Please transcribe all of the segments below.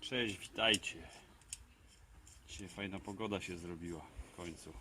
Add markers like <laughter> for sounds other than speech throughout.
Cześć, witajcie. Dzisiaj fajna pogoda się zrobiła w końcu.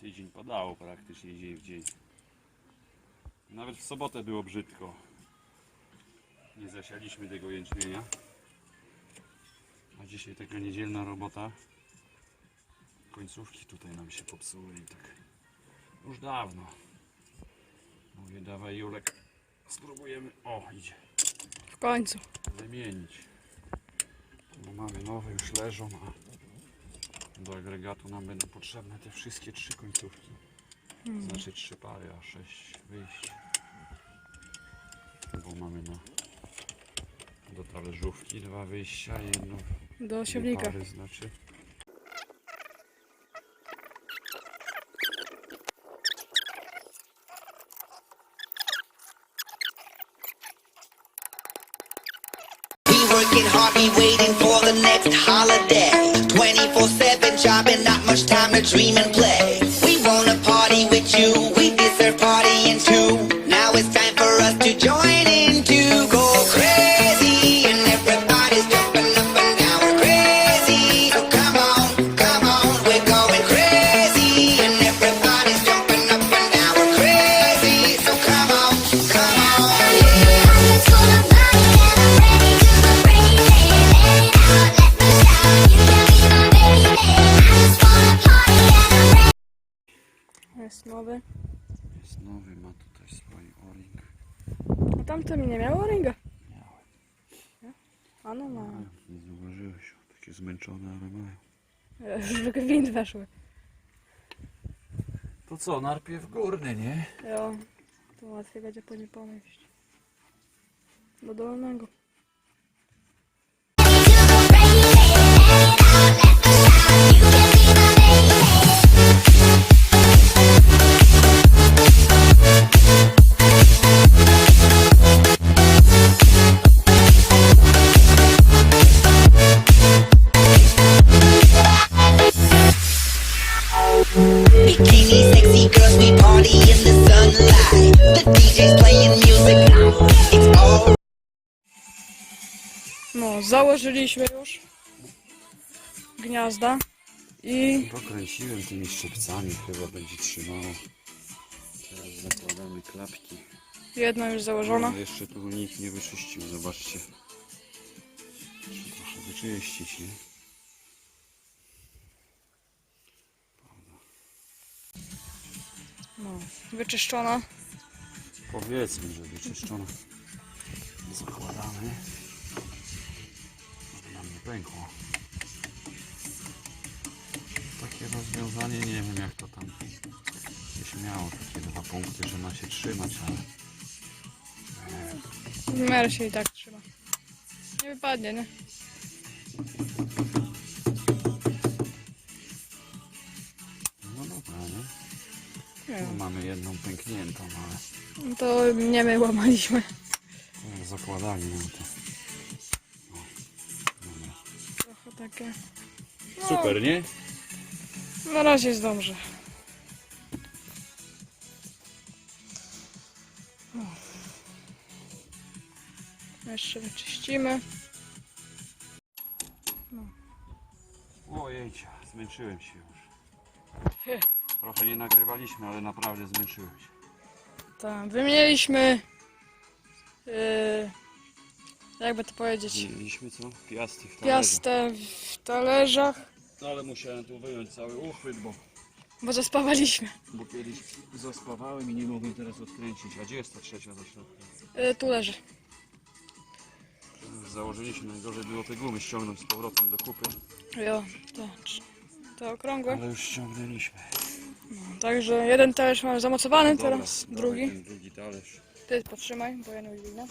Tydzień padało praktycznie dzień w dzień. Nawet w sobotę było brzydko. Nie zasialiśmy tego jęczmienia. A dzisiaj taka niedzielna robota. Końcówki tutaj nam się popsuły i tak już dawno. Mówię, dawaj Julek, spróbujemy. O, idzie W końcu. wymienić. Bo mamy nowe, już leżą, a do agregatu nam będą potrzebne te wszystkie trzy końcówki. Znaczy trzy pary, a sześć wyjść. Bo mamy na do talerzówki dwa wyjścia, jedno Do siewnika. pary znaczy. Hard, be waiting for the next holiday. 24 7 jobbing, not much time to dream and play. We wanna party with you, we deserve partying too. Tamten nie miał ringa. A no ma. Nie zauważyłeś, takie zmęczone, ale mają. Już w gwint weszły. To co, najpierw górny, nie? Jo. To łatwiej będzie po nie pomieść. Do dolnego. Założyliśmy już gniazda i Pokręciłem tymi szczypcami, chyba będzie trzymało. Teraz zakładamy klapki. jedna już założona. No, jeszcze tu nikt nie wyczyścił, zobaczcie. Trochę wyczyścić, nie? No, wyczyszczona. Powiedzmy, że wyczyszczona. Zakładamy. Pękło. Takie rozwiązanie, nie wiem jak to tam gdzieś miało takie dwa punkty, że ma się trzymać, ale miarę się i tak trzyma. Nie wypadnie, nie? no dobra, nie? Nie wiem. mamy jedną pękniętą, ale No To nie my łamaliśmy. zakładali nam to. Takie. No, Super, nie? Na razie jest dobrze. O. Jeszcze wyczyścimy. Ojejcia, zmęczyłem się już. Trochę nie nagrywaliśmy, ale naprawdę zmęczyłem się. Tak, wymieniliśmy. Yy, jakby to powiedzieć? Mieliśmy co? Piasty w talerzu. Piastę w talerzach, No ale musiałem tu wyjąć cały uchwyt, bo, bo zaspawaliśmy. bo kiedyś zaspawałem i nie mogłem teraz odkręcić. A gdzie jest ta trzecia za środkiem? Yy, tu leży. Założyliśmy, najgorzej było te gumy ściągnąć z powrotem do kupy. Jo, te, te okrągłe. Ale już ściągnęliśmy. Także jeden talerz mamy zamocowany, Dobra, teraz drugi. Ten drugi talerz. Ty podtrzymaj, bo ja nie udźwignę.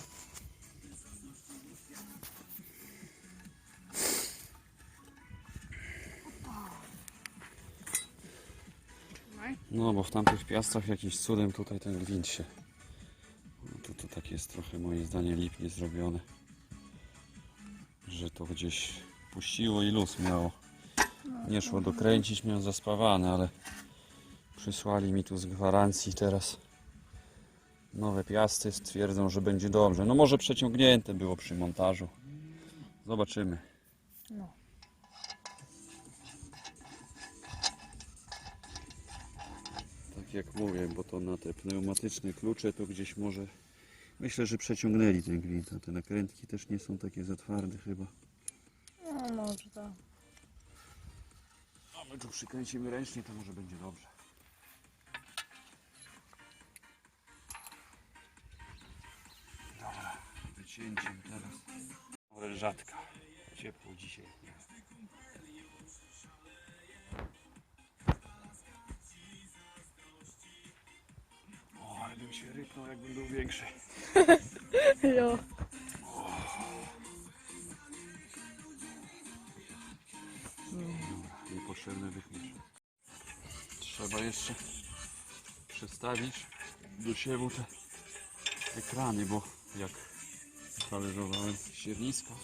No bo w tamtych piastach jakimś cudem tutaj ten gwint się. No to, to tak jest trochę moim zdaniem lipnie zrobione. Że to gdzieś puściło i luz miało. Nie szło dokręcić, miałem zaspawane, ale przysłali mi tu z gwarancji teraz Nowe piasty stwierdzą, że będzie dobrze. No może przeciągnięte było przy montażu. Zobaczymy. No. Jak mówię, bo to na te pneumatyczne klucze to gdzieś może... Myślę, że przeciągnęli ten gwint, a te nakrętki też nie są takie za twarde chyba. No może tak. A my tu przykręcimy ręcznie, to może będzie dobrze. Dobra, wycięciem teraz. Orężatka. Ciepło dzisiaj. Rypnął, jakbym był większy. Jo. Niepotrzebny wychmiesz. Trzeba jeszcze przestawić do siewu te ekrany, bo jak talerzowałem siernisko,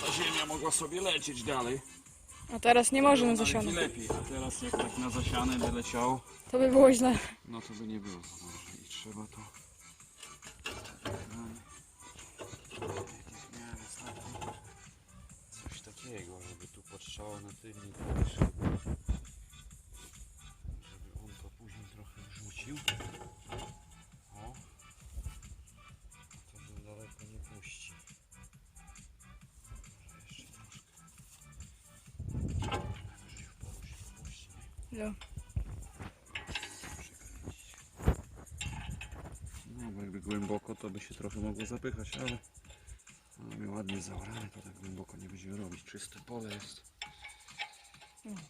ta ziemia mogła sobie lecieć dalej. A teraz nie może na zasiane. lepiej, a teraz jak tak na zasiane by leciało, To by było źle. no to by nie było za dobrze i trzeba to ekrany jakieś w miarę stawić. coś takiego, żeby tu patrzało na tylnik żeby on to później trochę wrzucił. Przekręcić. No, bo jakby głęboko, to by się trochę mogło zapychać, ale mamy ładnie zaorane, to tak głęboko nie będziemy robić. Czyste pole jest. Time.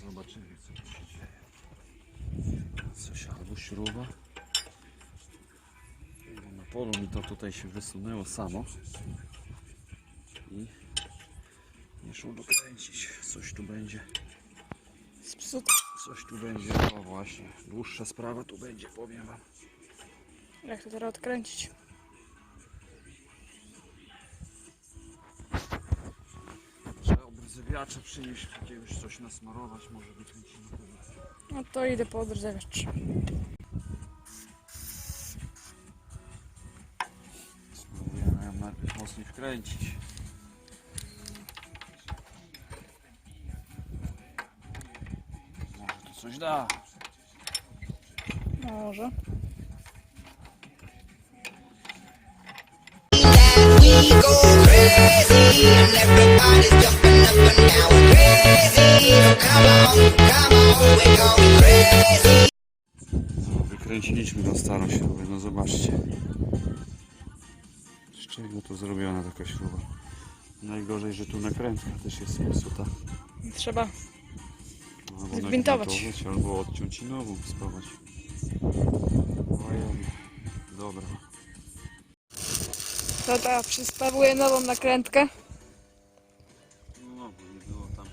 Zobaczymy, co tu się dzieje. Coś albo śruba. Na polu mi to tutaj się wysunęło samo. I nie szło dokręcić. Coś tu będzie. Coś tu będzie. O właśnie, dłuższa sprawa tu będzie, powiem wam. Jak to teraz odkręcić? Trzeba obryzywiacza przynieść, jakiegoś coś nasmarować, może wykręcimy. No to idę po odrzewiacz. Spróbujemy ją najpierw mocniej wkręcić. Going crazy. No, wykręciliśmy na staro śrubę, no zobaczcie. Z czego to zrobiona taka śruba? Najgorzej, że tu nakrętka też jest zepsuta. Trzeba. Albo Zgwintować. nagwintować, Albo odciąć i nową spawać. Ojej. Dobra. Tata przystawuje nową nakrętkę. No, bo nie było tam.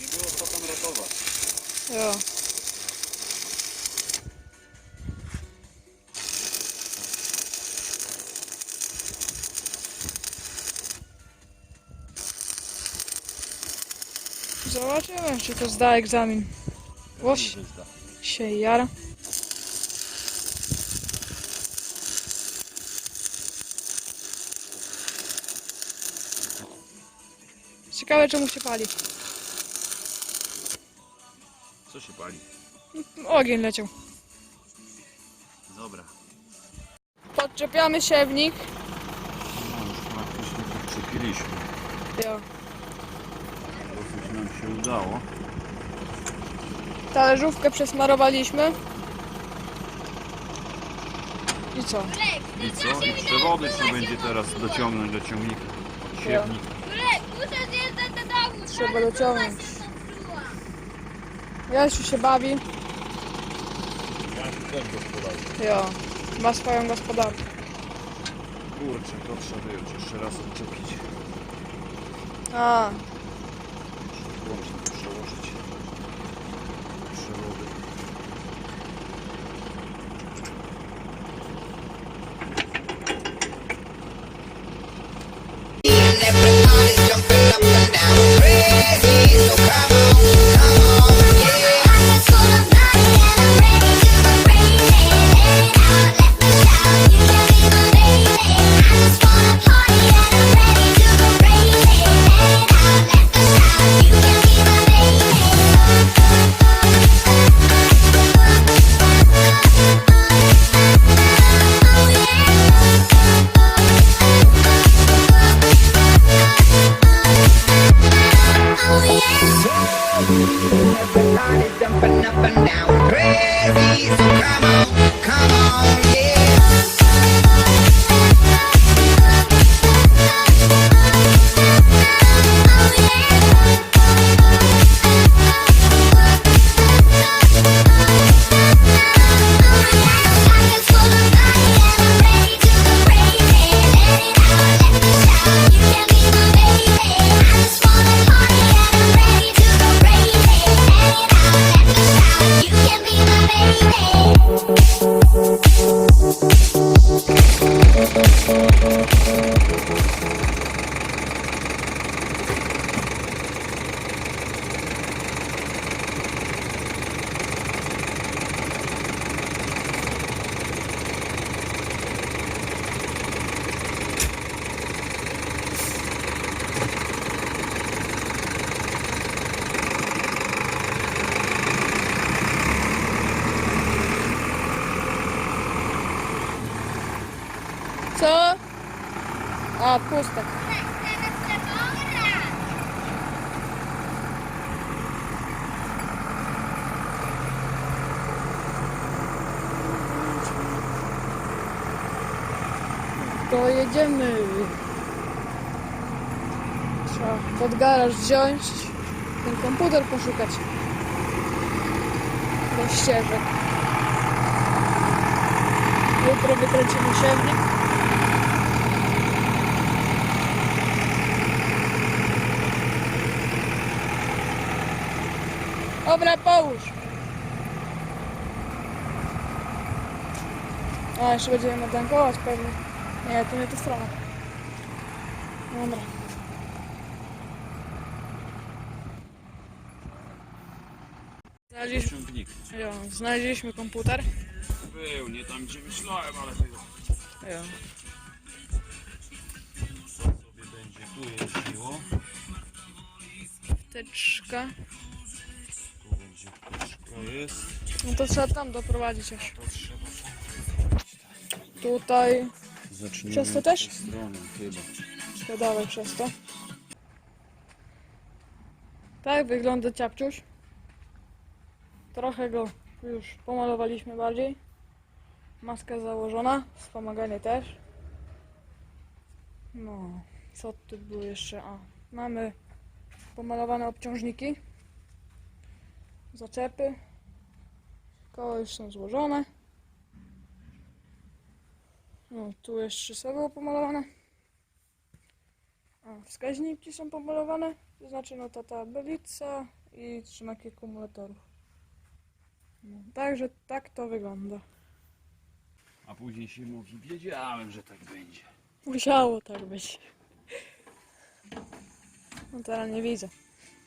Nie było co tam ratować. Jo. Zobaczymy, czy to zda egzamin. Łoś się jara. Ciekawe czemu się pali. Co się pali? Ogień leciał. Dobra. Podczepiamy siewnik. No już praktycznie podczepiliśmy. Jo. Nam się udało. Talerzówkę przesmarowaliśmy. I co? I co? I przewody trzeba będzie teraz dociągnąć do ciągnika. Siewnik. Jurek, muszę zjeżdżać do domu. Trzeba dociągnąć. Jasiu się bawi. Jo. Ma swoją gospodarkę. Kurczę, to trzeba wyjąć. Jeszcze raz odczepić. A, Włącznie przełożyć. Przewody. Everybody's jumping up and down crazy. So come on, Everybody jumping up and down crazy. So come on, come on, yeah. A, pustek. To jedziemy. Trzeba pod garaż wziąć, ten komputer poszukać. Do ścieżek. Jutro wykręcimy siewnik. Dobra, połóż. A, jeszcze będziemy natankować pewnie. Nie, to nie ta strona. Dobra. Znaleźliśmy, Ciągnik. jo, znaleźliśmy komputer. Był, nie tam gdzie myślałem, ale był. Jo. Sobie będzie tu jeździło. Wtyczka. Puszka jest. No to trzeba tam doprowadzić aż. To trzeba Tutaj. Zaczniemy Przez to też? tej strony chyba. To dawaj przez to. Tak wygląda ciapciuś. Trochę go już pomalowaliśmy bardziej. Maska założona, wspomaganie też. No, co tu było jeszcze? A, mamy pomalowane obciążniki. Zaczepy. Koła już są złożone. No, tu jeszcze było pomalowane. A, wskaźniki są pomalowane, to znaczy no ta tablica i trzymaki akumulatorów. No, także tak to wygląda. A później się mówi, wiedziałem, że tak będzie. Musiało tak być. No teraz nie widzę.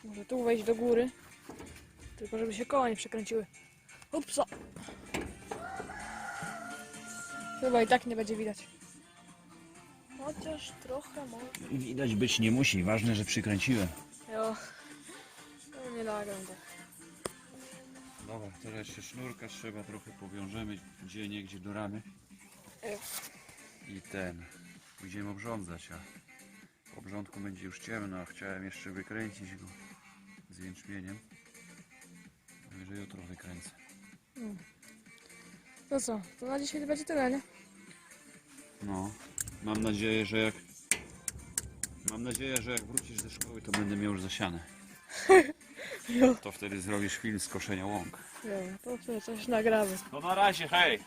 Może tu wejść do góry. Tylko żeby się koła nie przekręciły. Upsa! Chyba i tak nie będzie widać. Chociaż trochę może. Widać być nie musi, ważne, że przykręciłem. Jo. No nie nagram tak. Dobra, teraz jeszcze sznurka trzeba trochę powiążemy gdzie nie gdzie do ramy. Jo. I ten, pójdziemy obrządzać, a po obrządku będzie już ciemno, a chciałem jeszcze wykręcić go z jęczmieniem. Także jutro wykręcę. To co? To na dzisiaj będzie tyle, nie? No, mam nadzieję, że jak mam nadzieję, że jak wrócisz ze szkoły, to będę miał już zasiane. Jo. <laughs> To wtedy zrobisz film z koszenia łąk. Jo, to co, coś nagramy. No na razie, hej!